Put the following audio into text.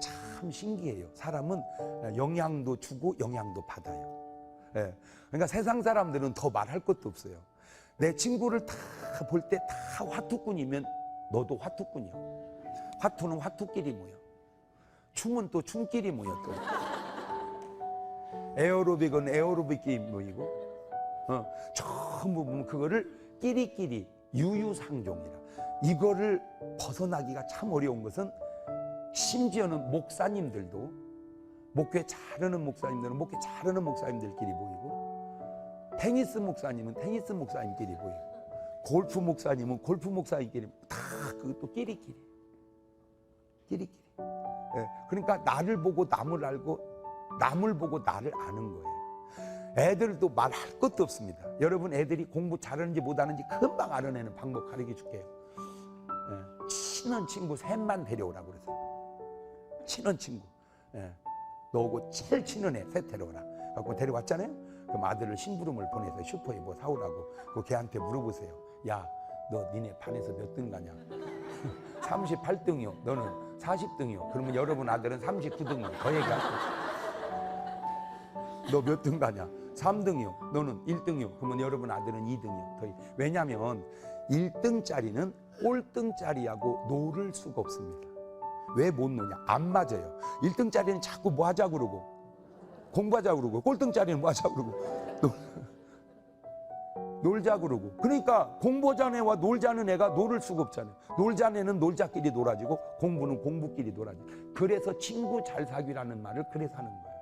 참 신기해요. 사람은 영향도 주고 영향도 받아요. 예. 그러니까 세상 사람들은 더 말할 것도 없어요. 내 친구를 다 볼 때 다 화투꾼이면 너도 화투꾼이야. 화투는 화투끼리 모여. 춤은 또 춤끼리 모여 또. 에어로빅은 에어로빅끼리 모이고. 어, 전부 보면 그거를 끼리끼리 유유상종이라. 이거를 벗어나기가 참 어려운 것은 심지어는 목사님들도 목회 잘하는 목사님들은 목회 잘하는 목사님들끼리 모이고 테니스 목사님은 테니스 목사님끼리 모이고 골프 목사님은 골프 목사님끼리 다 그것도 끼리끼리. 끼리끼리. 예, 그러니까 나를 보고 남을 알고 남을 보고 나를 아는 거예요. 애들도 말할 것도 없습니다. 여러분 애들이 공부 잘하는지 못하는지 금방 알아내는 방법 가르쳐 줄게요. 예, 친한 친구 셋만 데려오라고 그러세요 친한 친구. 예, 너하고 제일 친한 애셋 데려오라 갖고 데려왔잖아요. 그럼 아들을 심부름을 보내서 슈퍼에 뭐 사오라고 그 걔한테 물어보세요. 야 너 니네 반에서 몇 등 가냐? 38등이요. 너는 40등이요. 그러면 여러분 아들은 39등이요. 더 얘기할 거너 몇 등 가냐? 3등이요. 너는 1등이요. 그러면 여러분 아들은 2등이요. 더 왜냐하면 1등짜리는 꼴등짜리하고 노를 수가 없습니다 왜 못 노냐? 안 맞아요. 1등짜리는 자꾸 뭐 하자 그러고 공부하자 그러고 꼴등짜리는 뭐 하자 그러고 놀- 놀자 그러고. 그러니까 공부하자는 애와 놀자는 애가 놀을 수가 없잖아요. 놀자는 애는 놀자끼리 놀아지고 공부는 공부끼리 놀아지고. 그래서 친구 잘 사귀라는 말을 그래서 하는 거예요